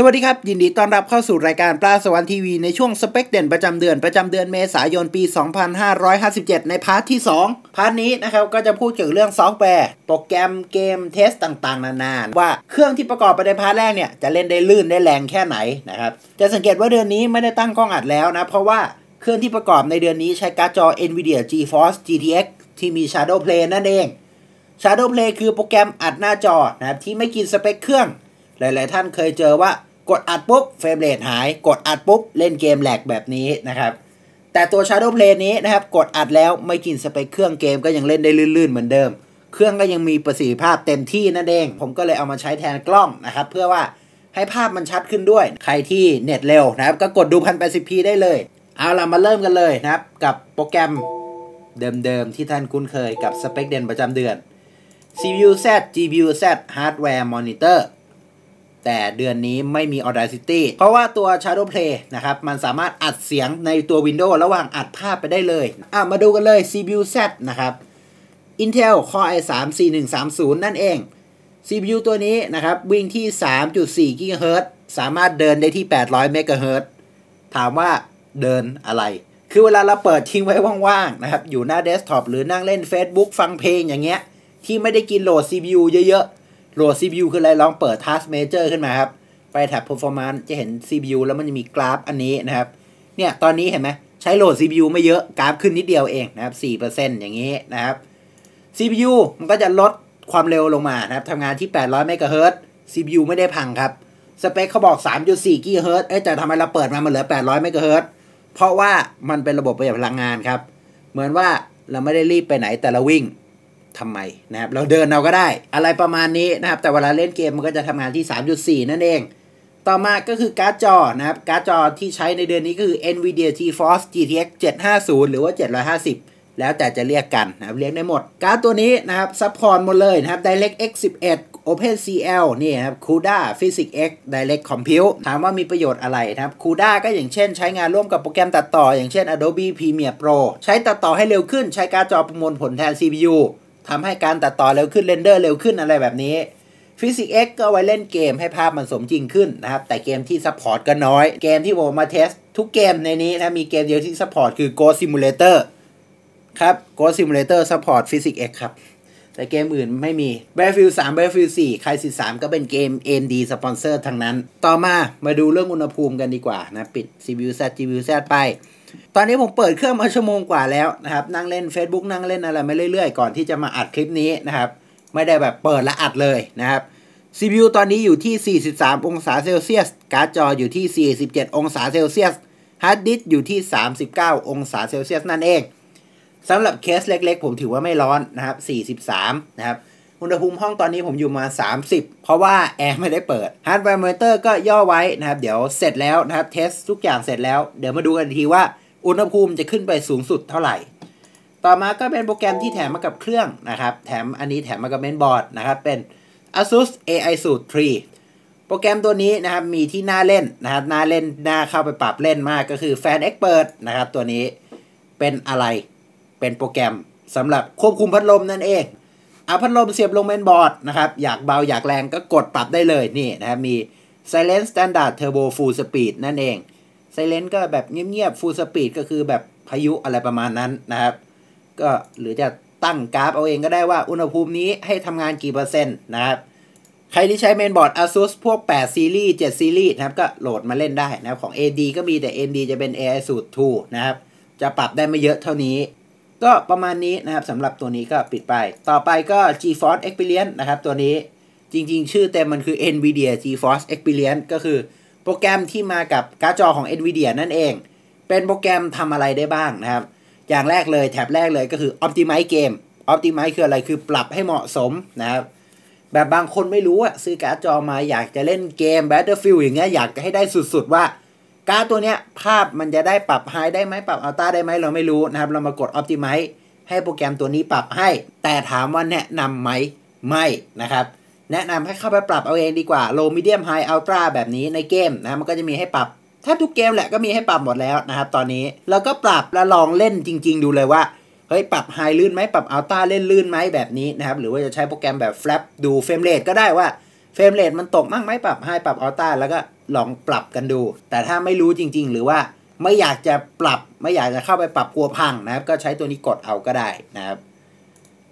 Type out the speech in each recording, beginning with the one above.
สวัสดีครับ ยินดีต้อนรับเข้าสู่รายการปลาสวรรค์ทีวีในช่วงสเปคเด่นประจำเดือนประจำเดือนเมษายนปี 2557 ในพาร์ทที่ 2 พาร์ทนี้นะครับก็จะพูดเกี่ยวกับเรื่องซอฟต์แวร์ โปรแกรมเกมเทสต่างๆ นานาว่าเครื่องที่ประกอบไปในพาร์ทแรกเนี่ย จะเล่นได้ลื่นได้แรงแค่ไหนนะครับ จะสังเกตว่าเดือนนี้ไม่ได้ตั้งกล้องอัดแล้วนะ เพราะว่าเครื่องที่ประกอบในเดือนนี้ใช้การ์ดจอ NVIDIA GeForce GTX ที่มี Shadow Play นั่นเอง Shadow Play คือโปรแกรมอัดหน้าจอนะครับที่ไม่กินสเปคเครื่อง หลาย ๆ ท่านเคยเจอว่า กดอัดปุ๊บเฟรมเรทหาย กดอัดปุ๊บเล่นเกมแหลกแบบนี้นะครับ แต่ตัว Shadow Play นี้นะครับ กดอัดแล้วไม่กินสเปคเครื่องเกมก็ยังเล่นได้ลื่นๆเหมือนเดิม เครื่องก็ยังมีประสิทธิภาพเต็มที่นั่นเอง ผมก็เลยเอามาใช้แทนกล้องนะครับ เพื่อว่าให้ภาพมันชัดขึ้นด้วย ใครที่เน็ตเร็วนะครับ ก็กดดู 1080p ได้เลย เอาล่ะมาเริ่มกันเลยนะครับ กับโปรแกรมเดิมๆที่ท่านคุ้นเคยกับสเปคเด่นประจำเดือน CPU Z GPU Z Hardware Monitor แต่เดือนนี้ไม่มี Audacity เพราะว่าตัว Shadow Play นะครับ มันสามารถอัดเสียงในตัว Windows ระหว่างอัดภาพไปได้เลยอะมาดูกันเลย CPU Z นะครับ Intel Core i3 4130 นั่นเอง CPU ตัวนี้นะครับ วิ่งที่ 3.4 GHz สามารถเดินได้ที่ 800 MHz ถามว่าเดินอะไร คือเวลาเราเปิดทิ้งไว้ว่างๆนะครับ อยู่หน้าเดสก์ท็อปหรือนั่งเล่น Facebook ฟังเพลงอย่างเงี้ย ที่ไม่ได้กินโหลด CPU เยอะ โหลด CPU คืออะไรลองเปิด Task Manager ขึ้นมาครับ ไปแท็บ Performance จะเห็น CPU แล้วมันจะมีกราฟอันนี้นะครับ เนี่ยตอนนี้เห็นไหมใช้โหลด CPU ไม่เยอะกราฟขึ้นนิดเดียวเองนะครับ 4%อย่างนี้นะครับ CPU มันก็จะลดความเร็วลงมานะครับทำงานที่ 800 MHz CPU ไม่ได้พังครับ สเปคเขาบอก 3.4 GHz เอ้ยแต่ทำไมเราเปิดมามันเหลือ 800 MHz เพราะว่ามันเป็นระบบประหยัดพลังงานครับ เหมือนว่าเราไม่ได้รีบไปไหนแต่เราวิ่ง ทำไมนะครับเราเดินเราก็ได้อะไรประมาณนี้นะครับ แต่เวลาเล่นเกมมันก็จะทำงานที่ 3.4 นั่นเอง ต่อมาก็คือการ์ดจอนะครับ การ์ดจอที่ใช้ในเดือนนี้ก็คือ NVIDIA GeForce GTX 750 หรือว่า 750 แล้วแต่จะเรียกกันนะครับเรียกได้หมด การ์ดตัวนี้นะครับซัพพอร์ตหมดเลยนะครับ DirectX 11 OpenCL นี่ครับ CUDA Physics X Direct Compute ถามว่ามีประโยชน์อะไรนะครับ CUDA ก็อย่างเช่นใช้งานร่วมกับโปรแกรมตัดต่อ อย่างเช่น Adobe Premiere Pro ใช้ตัดต่อให้เร็วขึ้น ใช้การ์ดจอประมวลผลแทน CPU ทำให้การตัดต่อเร็วขึ้นเรนเดอร์เร็วขึ้นอะไรแบบนี้ Physics X ก็ไว้เล่นเกมให้ภาพมันสมจริงขึ้นนะครับ แต่เกมที่ซัพพอร์ตก็น้อย เกมที่ผมมาเทส ทุกเกมในนี้นะมีเกมเดียวที่ซัพพอร์ตคือ God Simulator ครับ Ghost Simulator Support Physics X ครับ แต่เกมอื่นไม่มี Battlefield 3 Battlefield 4 Crysis 3ก็เป็นเกม AMD สปอนเซอร์ทั้งนั้น ต่อมามาดูเรื่องอุณหภูมิกันดีกว่านะ ปิด CPU Z GPU Z ไป ตอนนี้ผมเปิดเครื่องมาชั่วโมงกว่าแล้วนะครับ นั่งเล่น Facebook นั่งเล่นอะไรมาเรื่อยๆ ก่อนที่จะมาอัดคลิปนี้นะครับ ไม่ได้แบบเปิดและอัดเลยนะครับ CPU ตอนนี้อยู่ที่ 43 องศาเซลเซียส การ์ดจออยู่ที่ 47 องศาเซลเซียส ฮาร์ดดิสก์อยู่ที่ 39 องศาเซลเซียสนั่นเองสำหรับเคสเล็กๆ ผมถือว่าไม่ร้อนนะครับ 43 นะครับ อุณหภูมิห้องตอนนี้ผมอยู่มา 30 เพราะว่าแอร์ไม่ได้เปิดฮาร์ดแวร์มอนิเตอร์ก็ย่อไว้นะครับเดี๋ยวเสร็จแล้วนะครับเทสทุกอย่างเสร็จแล้วเดี๋ยวมาดูกันทีว่าอุณหภูมิจะขึ้นไปสูงสุดเท่าไหร่ ต่อมาก็เป็นโปรแกรมที่แถมมากับเครื่องนะครับแถมอันนี้แถมมากับเมนบอร์ดนะครับเป็น ASUS AI Suite 3 โปรแกรมตัวนี้นะครับมีที่น่าเล่นนะครับน่าเล่นน่าเข้าไปปรับเล่นมากก็คือ Fan Expert นะครับตัวนี้เป็นอะไรเป็นโปรแกรมสำหรับควบคุมพัดลมนั่นเอง เอาพัดลมเสียบลงเมนบอร์ดนะครับ อยากเบาอยากแรงก็กดปรับได้เลยนี่นะครับมี Silent Standard Turbo Full Speed นั่นเอง Silent ก็แบบเงียบๆ Full Speed ก็คือแบบพายุอะไรประมาณนั้นนะครับ ก็หรือจะตั้งกราฟเอาเองก็ได้ว่าอุณหภูมินี้ให้ทำงานกี่เปอร์เซ็นต์นะครับใครที่ใช้เมนบอร์ด ASUS พวก 8 ซีรีส์ 7 ซีรีส์นะครับ ก็โหลดมาเล่นได้นะครับ ของ AD ก็มีแต่ AD จะเป็น AI Suite 2นะครับ จะปรับได้ไม่เยอะเท่านี้ ก็ประมาณนี้นะครับสำหรับตัวนี้ก็ปิดไป ต่อไปก็ GeForce Experience นะครับตัวนี้จริงๆ ชื่อเต็มมันคือ NVIDIA GeForce Experience ก็คือโปรแกรมที่มากับการ์ดจอของ NVIDIA นั่นเอง เป็นโปรแกรมทำอะไรได้บ้างนะครับ อย่างแรกเลยแท็บแรกเลยก็คือ Optimize Game Optimize คืออะไรคือปรับให้เหมาะสมนะครับ แบบบางคนไม่รู้อะซื้อการ์ดจอมาอยากจะเล่นเกม Battlefield อย่างเงี้ยอยากจะให้ได้สุดๆว่า การ์ดตัวเนี้ยภาพมันจะได้ปรับไฮได้ไหมปรับอัลต้าได้ไหมเราไม่รู้นะครับ เรามากด Optimize ให้โปรแกรมตัวนี้ปรับให้ แต่ถามว่าแนะนำไหมไม่นะครับ แนะนำให้เข้าไปปรับเอาเองดีกว่า Low Medium High Ultra แบบนี้ในเกมนะมันก็จะมีให้ปรับถ้าทุกเกมแหละก็มีให้ปรับหมดแล้วนะครับตอนนี้เราก็ปรับแล้วลองเล่นจริง ๆ ดูเลยว่าเฮ้ยปรับไฮลื่นไหมปรับอัลต้าเล่นลื่นไหมแบบนี้นะครับหรือว่าจะใช้โปรแกรมแบบ Flap ดูเฟรมเรทก็ได้ว่า เฟรมเรทมันตกมากไหมปรับไฮปรับอัลต้าแล้วก็ลองปรับกันดู แต่ถ้าไม่รู้จริง ๆ หรือว่าไม่อยากจะปรับไม่อยากจะเข้าไปปรับกลัวพังนะครับ ก็ใช้ตัวนี้กดเอาก็ได้นะครับ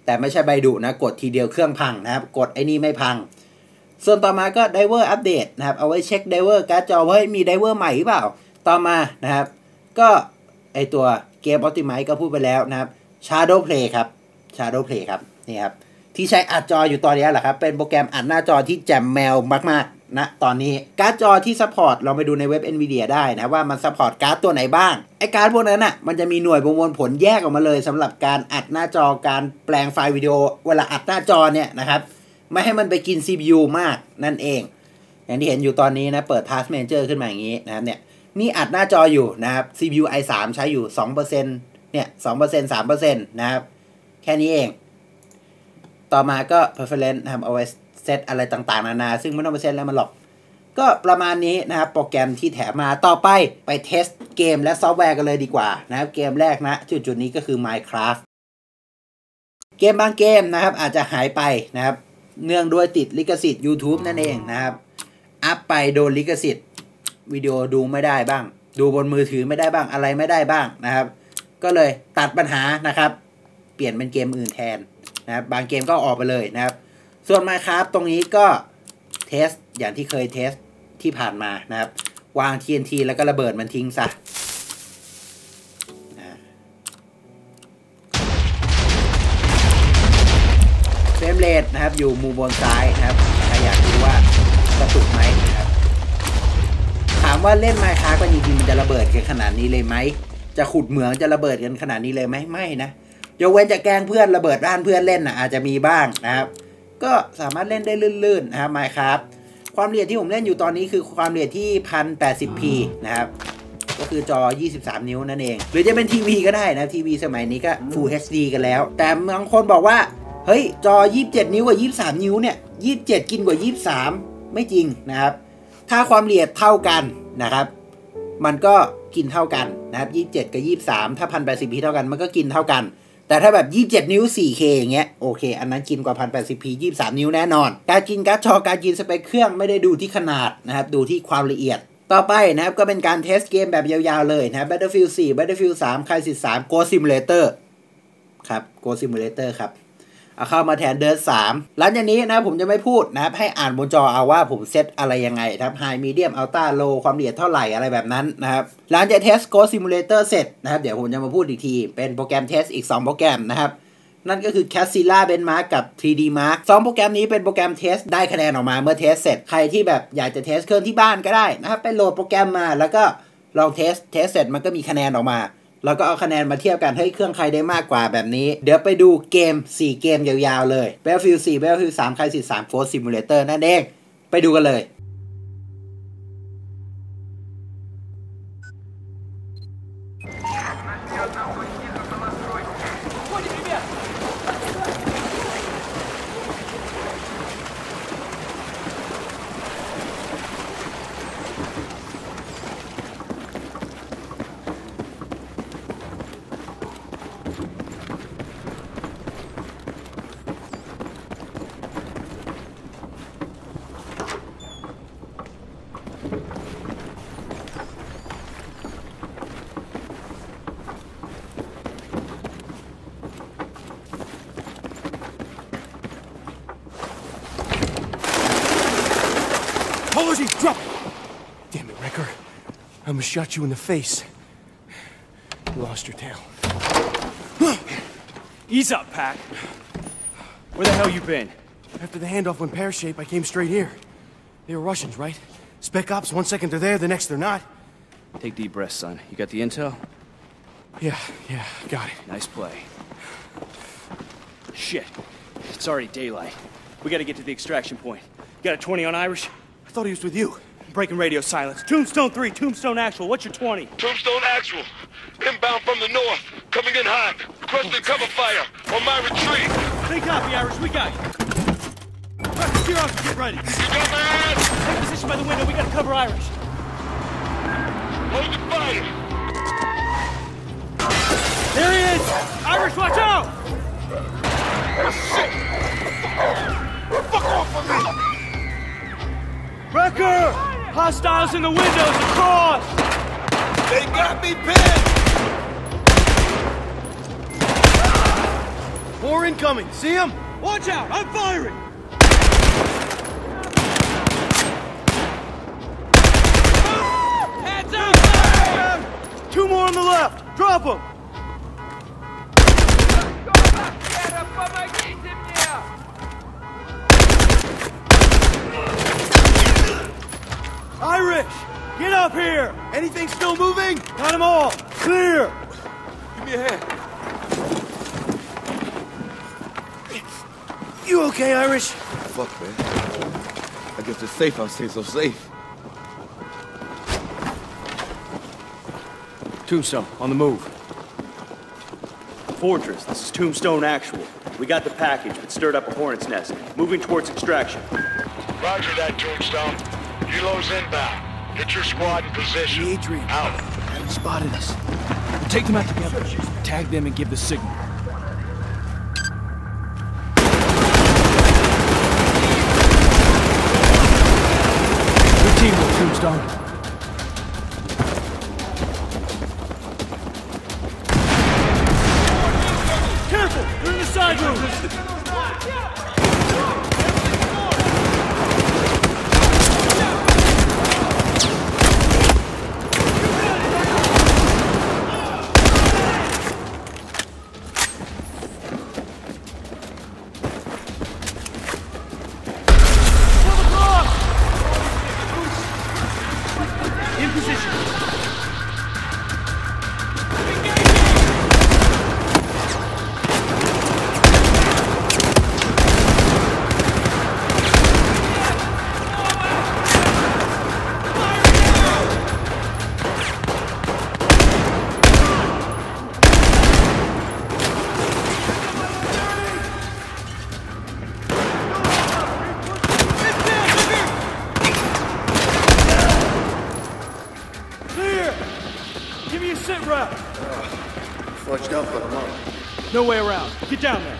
แต่ไม่ใช่ใบดุนะ กดทีเดียวเครื่องพังนะครับ กดไอ้นี่ไม่พัง ส่วนต่อมาก็ไดเวอร์อัปเดตนะครับ เอาไว้เช็คไดเวอร์การ์ดจอว่ามีไดเวอร์ใหม่หรือเปล่า ต่อมานะครับ ก็ไอตัวเกมออติไม e ก็พูดไปแล้วนะครับ Shadow Play ครับ Shadow Play ครับนี่ครับ ที่ใช้อัดจออยู่ตอนนี้แหละครับ เป็นโปรแกรมอัดหน้าจอที่แจ่มแมวมากๆนะตอนนี้การ์ดจอที่ซัพพอร์ตเราไปดูในเว็บ NVIDIA ได้นะว่ามันซัพพอร์ตการ์ดตัวไหนบ้าง ไอการ์ดพวกนั้นอะมันจะมีหน่วยประมวลผลแยกออกมาเลยสำหรับการอัดหน้าจอการแปลงไฟล์วิดีโอ เวลาอัดหน้าจอเนี่ยนะครับไม่ให้มันไปกิน CPU มากนั่นเอง อย่างที่เห็นอยู่ตอนนี้นะเปิด Task Manager ขึ้นมาอย่างนี้นะครับเนี่ยนี่อัดหน้าจออยู่นะครับ CPU i3 ใช้อยู่2%เนี่ย2% 3%นะครับแค่นี้เอง ต่อมาก็ preference นะครับเอาไว้เซตอะไรต่างๆ นานา ซึ่งไม่ต้องไปเซตแล้วมันหรอก ก็ประมาณนี้นะครับ โปรแกรมที่แถมมาต่อไปไปเทสเกมและซอฟต์แวร์กันเลยดีกว่านะครับ เกมแรกนะ จุดๆนี้ก็คือ Minecraft เกมบางเกมนะครับ อาจจะหายไปนะครับ เนื่องด้วยติดลิขสิทธิ์ YouTube นั่นเองนะครับ อัพไปโดนลิขสิทธิ์วิดีโอดูไม่ได้บ้าง ดูบนมือถือไม่ได้บ้างอะไรไม่ได้บ้างนะครับ ก็เลยตัดปัญหานะครับ เปลี่ยนเป็นเกมอื่นแทน นะครับบางเกมก็ออกไปเลยนะครับ ส่วน Minecraft ตรงนี้ก็เทสอย่างที่เคยเทสที่ผ่านมานะครับ วาง TNT แล้วก็ระเบิดมันทิ้งซะเฟรมเรทนะครับอยู่มุมบนซ้ายนะครับถ้าอยากดูว่ากระตุกไหมนะครับถามว่าเล่นไมค์ค้ากันจริงๆมันจะระเบิดกันขนาดนี้เลยไหม จะขุดเหมืองจะระเบิดกันขนาดนี้เลยไหมไม่นะ ยกเว้นจะแกล้งเพื่อนระเบิดร้านเพื่อนเล่นนะอาจจะมีบ้างนะครับ ก็สามารถเล่นได้ลื่นๆนะครับไมค์ครับความละเอียดที่ผมเล่นอยู่ตอนนี้คือความละเอียดที่ 1080p นะครับ ก็คือจอ 23 นิ้วนั่นเอง หรือจะเป็นทีวีก็ได้นะทีวีสมัยนี้ก็ Full HD กันแล้ว แต่บางคนบอกว่า เฮ้ย จอ 27 นิ้วกับ23 นิ้วเนี่ย 27 กินกว่า 23 ไม่จริงนะครับ ถ้าความละเอียดเท่ากันนะครับ มันก็กินเท่ากันนะครับ 27 กับ 23 ถ้า 1080p เท่ากัน มันก็กินเท่ากัน แต่ถ้าแบบ 27 นิ้ว 4K อย่างเงี้ยโอเค อันนั้นกินกว่า 1080p 23 นิ้วแน่นอน การกินการ์ดจอการกินสเปคเครื่องไม่ได้ดูที่ขนาดนะครับดูที่ความละเอียดต่อไปนะครับ ก็เป็นการเทสเกมแบบยาวๆเลยนะ Battlefield 4 Battlefield 3 Crysis 3 Ghost Simulator ครับ Ghost Simulator ครับ เอาเข้ามาแทนเดิร์สามหลังจากนี้นะผมจะไม่พูดนะครับ ให้อ่านบนจอเอาว่าผมเซตอะไรยังไงครับ High Medium Ultra Low ความละเอียดเท่าไหร่อะไรแบบนั้นนะครับหลังจากเทส Ghost Simulator เสร็จนะครับ เดี๋ยวผมจะมาพูดอีกที เป็นโปรแกรมเทสอีก 2 โปรแกรมนะครับ นั่นก็คือ Casilla Benchmark กับ 3D Mark 2 โปรแกรมนี้เป็นโปรแกรมเทสได้คะแนนออกมาเมื่อเทสเสร็จใครที่แบบอยากจะเทสเครื่องที่บ้านก็ได้นะครับไปโหลดโปรแกรมมาแล้วก็ลองเทสเทสเสร็จมันก็มีคะแนนออกมา แล้วก็เอาคะแนนมาเทียบกันให้เครื่องใครได้มากกว่าแบบนี้ เดี๋ยวไปดูเกม 4 เกมยาวๆเลย Battlefield 4 Battlefield 3 Crysis 3 Force Simulator นั่นเอง ไปดูกันเลย almost shot you in the face. You lost your tail. Ease up, Pack. Where the hell you been? After the handoff went pear-shaped, I came straight here. They were Russians, right? Spec ops, one second they're there, the next they're not. Take deep breaths, son. You got the intel? Yeah, yeah, got it. Nice play. Shit. It's already daylight. We gotta get to the extraction point. Got a 20 on Irish? I thought he was with you. Breaking radio silence. Tombstone 3, Tombstone Actual. What's your 20? Tombstone Actual. Inbound from the north. Coming in hot. Requesting cover fire on my retreat. Big copy, Irish. We got you. Your officer, get ready. You got my ass? Take position by the window. We gotta cover Irish. Hold the fire. There he is! Irish, watch out! Shit! Fuck off of me! Wrecker! Hostiles in the windows across! They got me pinned! More incoming. See him? Watch out! I'm firing! Hands up! Two more on the left. Drop them. Irish, get up here. Anything still moving? Got them all. Clear. Give me a hand. You okay, Irish? Fuck, man. I guess it's safe I'll stay so safe. Tombstone, on the move. Fortress, this is Tombstone Actual. We got the package, but stirred up a hornet's nest. Moving towards extraction. Roger that, Tombstone. Helo's inbound. Get your squad in position. Adrian. Out. Haven't spotted us. We'll take them out together. Tag them and give the signal. Good teamwork, Tombstone. No way around. Get down there.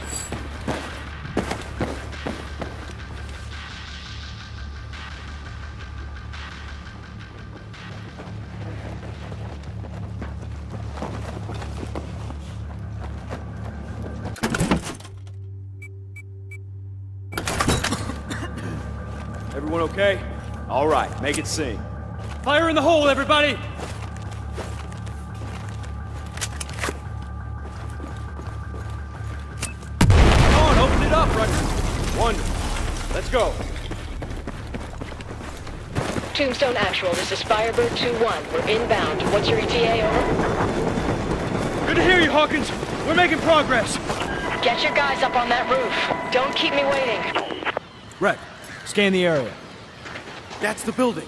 Everyone okay? All right, make it sing. Fire in the hole, everybody! Tombstone Actual, this is Firebird 2-1. We're inbound. What's your ETA, over? Good to hear you, Hawkins. We're making progress. Get your guys up on that roof. Don't keep me waiting. Rec, scan the area. That's the building.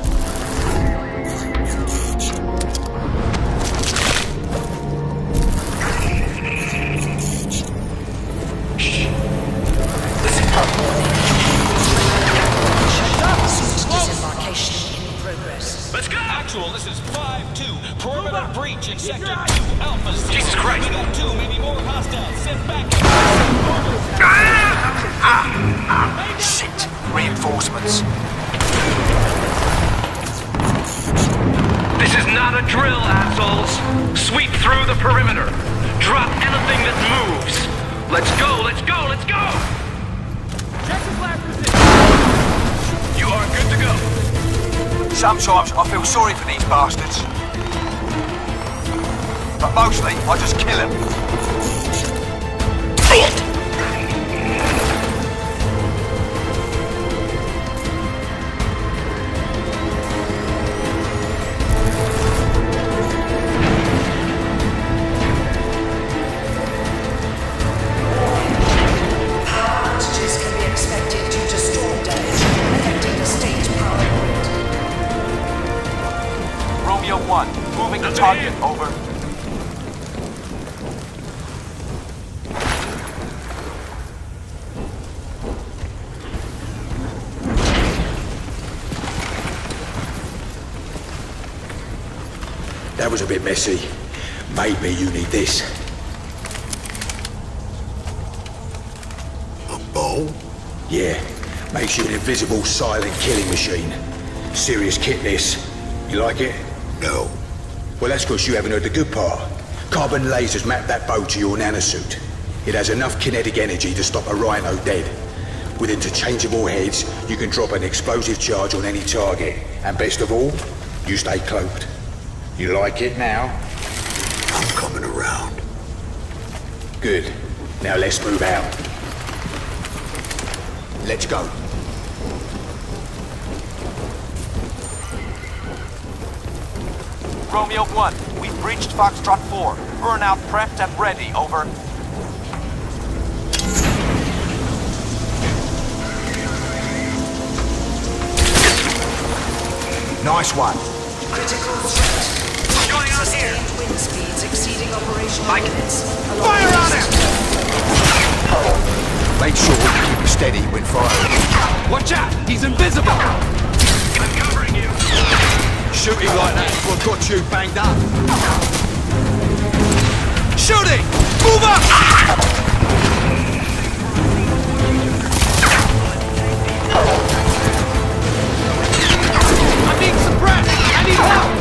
breach in sector 2, Alpha 0. Jesus Christ. We got two, maybe more hostiles. Sit back. This is not a drill, assholes. Sweep through the perimeter. Drop anything that moves. Let's go, let's go, let's go! You are good to go. Sometimes I feel sorry for these bastards. But mostly, I just kill them. Power Romeo 1, moving to target, over. That was a bit messy. Maybe you need this. A bow? Yeah. Makes you an invisible, silent killing machine. Serious kit, this. You like it? No. Well, that's because you haven't heard the good part. Carbon lasers map that bow to your nanosuit. It has enough kinetic energy to stop a rhino dead. With interchangeable heads, you can drop an explosive charge on any target. And best of all, you stay cloaked. You like it now? I'm coming around. Good. Now let's move out. Let's go. Romeo 1, we've reached Foxtrot 4. Burnout prepped and ready, over. Nice one. Critical threat. What's going on here? Wind speeds exceeding operational Mike, limits. fire on him! Make sure you keep it steady when firing. Watch out! He's invisible! shooting like that is what got you banged up. Shooting! Move up! Ah! I need some breath! I need help!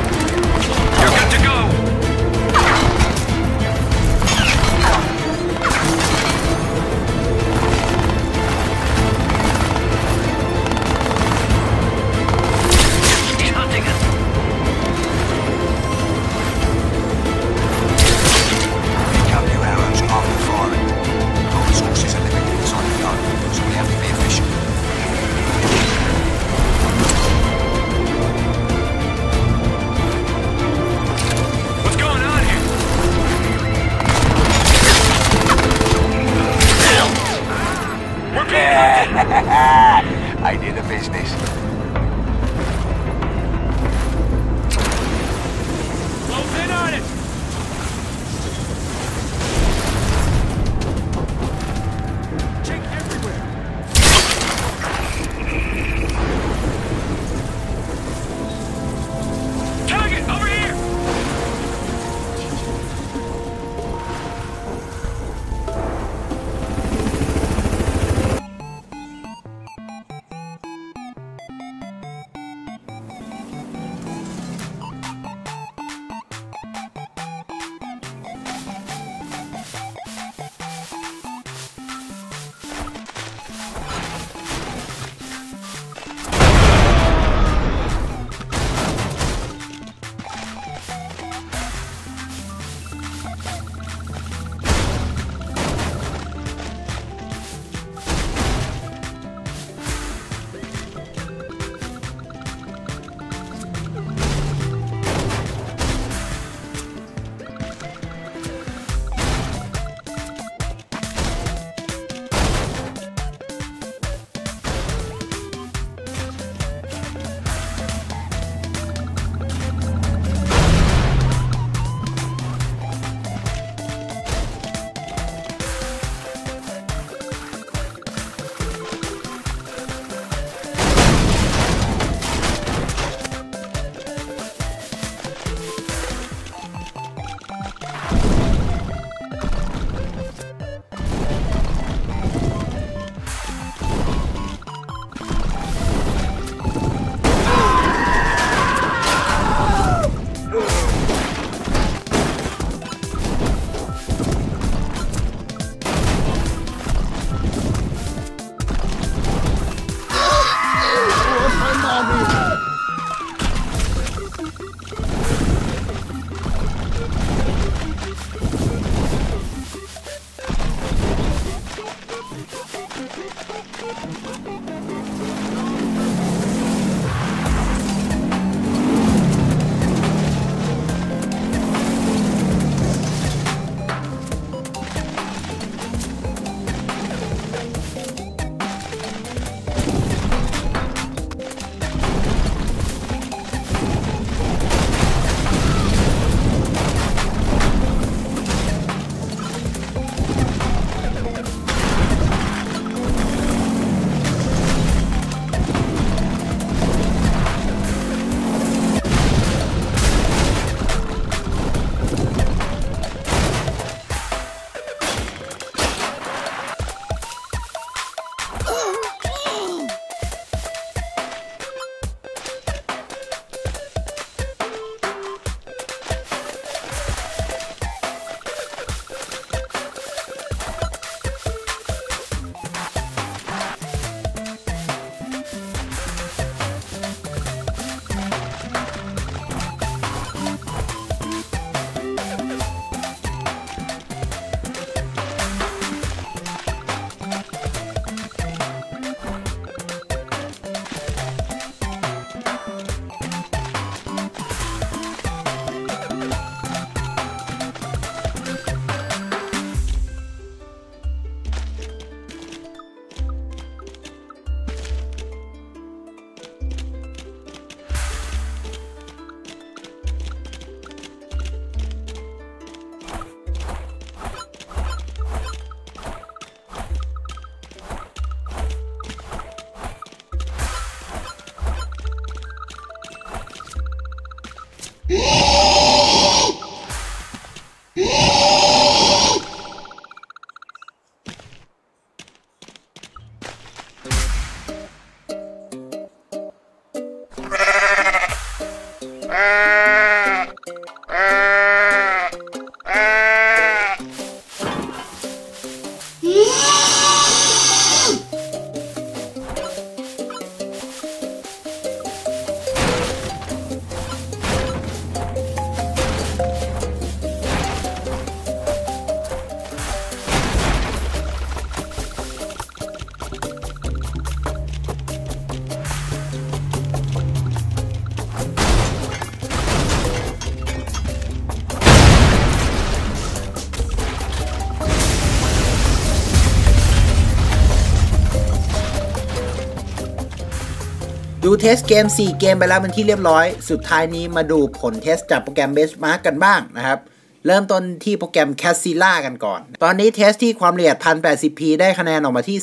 เทสเกม 4 เกมไปแล้วเป็นที่เรียบร้อย สุดท้ายนี้มาดูผลเทสจากโปรแกรม Benchmark กันบ้างนะครับ เริ่มต้นที่โปรแกรม Casilla กันก่อน ตอนนี้เทสที่ความละเอียด 1080p ได้คะแนนออกมาที่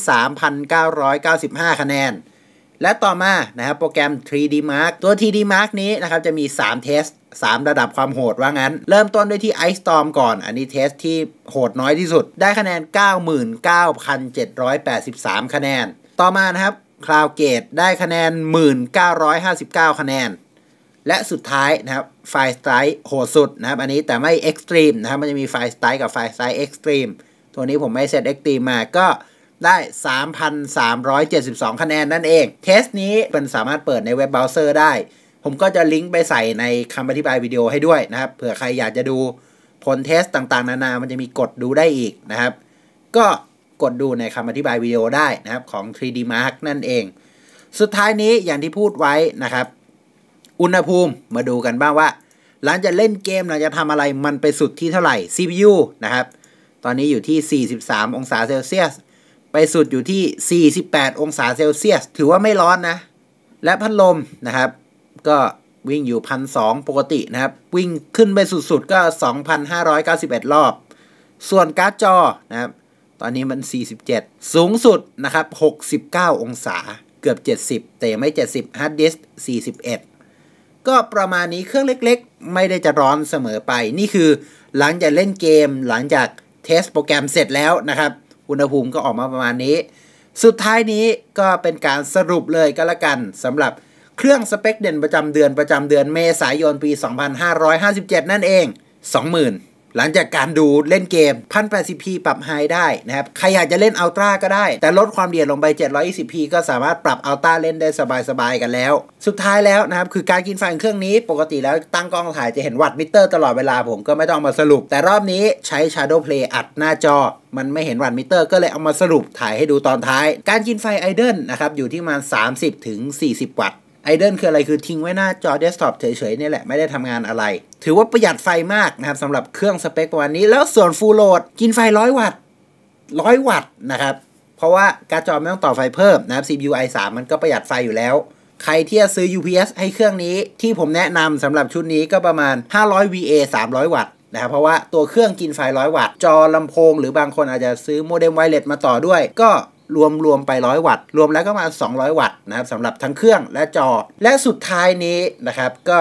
3,995 คะแนน และต่อมานะครับโปรแกรม 3D Mark ตัว 3D Mark นี้นะครับจะมี 3 เทส3 ระดับความโหดว่างั้น เริ่มต้นด้วยที่ Ice Storm ก่อน อันนี้เทสที่โหดน้อยที่สุด ได้คะแนน 99,783 คะแนน ต่อมานะครับ Cloud Gate ได้คะแนน 1959 คะแนน และสุดท้ายนะครับไฟสไตร์โหดสุดนะครับ อันนี้แต่ไม่ Extreme นะครับ มันจะมีไฟสไตร์กับไฟสไตร์ Extreme ตัวนี้ผมไม่เซต Extreme มาก็ได้ 3,372 คะแนนนั่นเอง เทสนี้มันสามารถเปิดในเว็บเบราว์เซอร์ได้ ผมก็จะลิงก์ไปใส่ในคำอธิบายวิดีโอให้ด้วยนะครับ เผื่อใครอยากจะดูผลเทสต่างๆ นานา มันจะมีกดดูได้อีกนะครับ ก็ กดดูในคำอธิบายวิดีโอได้นะครับของ 3D Mark นั่นเอง สุดท้ายนี้อย่างที่พูดไว้นะครับ อุณหภูมิมาดูกันบ้างว่าหลังจากเล่นเกมหลังจากทำอะไรมันไปสุดที่เท่าไหร่ CPU นะครับ ตอนนี้อยู่ที่ 43 องศาเซลเซียส ไปสุดอยู่ที่ 48 องศาเซลเซียส ถือว่าไม่ร้อนนะ และพัดลมนะครับ ก็วิ่งอยู่พันสปกตินะครับ วิ่งขึ้นไปสุดๆก็ 2,591 รอบ ส่วนการ์ดจอนะครับ ตอนนี้มัน 47 สูงสุดนะครับ 69 องศาเกือบ 70 แต่ยังไม่ 70ฮาร์ดดิสก์41 ก็ประมาณนี้เครื่องเล็กๆ ไม่ได้จะร้อนเสมอไป นี่คือหลังจากเล่นเกมหลังจากเทสโปรแกรมเสร็จแล้วนะครับ อุณหภูมิก็ออกมาประมาณนี้ สุดท้ายนี้ก็เป็นการสรุปเลยก็แล้วกันสำหรับเครื่องสเปคเด่นประจำเดือนประจำเดือนเมษายนปี 2557 นั่นเอง 20,000 หลังจากการดูเล่นเกม 1080p ปรับไฮได้นะครับ ใครอยากจะเล่นอัลตร้าก็ได้ แต่ลดความเอียดลงไป 720p ก็สามารถปรับอัลตร้าเล่นได้สบายๆกันแล้ว สุดท้ายแล้วนะครับ คือการกินไฟของเครื่องนี้ปกติแล้วตั้งกล้องถ่ายจะเห็นวัตต์มิเตอร์ตลอดเวลาผมก็ไม่ต้องมาสรุป แต่รอบนี้ใช้ Shadow Play อัดหน้าจอมันไม่เห็นวัตมิเตอร์ก็เลยเอามาสรุปถ่ายให้ดูตอนท้าย การกินไฟไอเดิลนะครับอยู่ที่ประมาณ 30ถึง40 วัตต์ ไอเดิลคืออะไรคือทิ้งไว้หน้าจอเดสก์ท็อปเฉยๆนี่แหละ ไม่ได้ทำงานอะไร ถือว่าประหยัดไฟมากนะครับสำหรับเครื่องสเปคประมาณนี้ แล้วส่วนฟูลโหลดกินไฟ 100 วัตต์100 วัตต์นะครับ เพราะว่าการ์ดจอไม่ต้องต่อไฟเพิ่มนะครับ CPU i3 มันก็ประหยัดไฟอยู่แล้ว ใครที่จะซื้อ UPS ให้เครื่องนี้ที่ผมแนะนำสำหรับชุดนี้ก็ประมาณ 500 VA 300 วัตต์นะครับเพราะว่าตัวเครื่องกินไฟ 100 วัตต์จอลำโพง หรือบางคนอาจจะซื้อโมเด็มไวเลสมาต่อด้วย ก็ รวมรวมไป 100 วัตต์ รวมแล้วก็มา 200 วัตต์นะครับสำหรับทั้งเครื่องและจอ และสุดท้ายนี้นะครับ ก็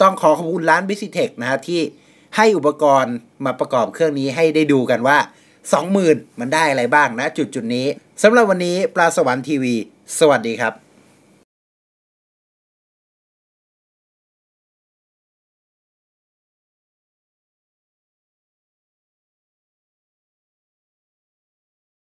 ต้องขอขอบคุณร้าน b i s i t e c h นะครับที่ให้อุปกรณ์มาประกอบเครื่องนี้ให้ได้ดูกันว่า 20,000 มันได้อะไรบ้างนะจุดจุดนี้สำหรับวันนี้ปลาสวรรค์ทีวี สวัสดีครับ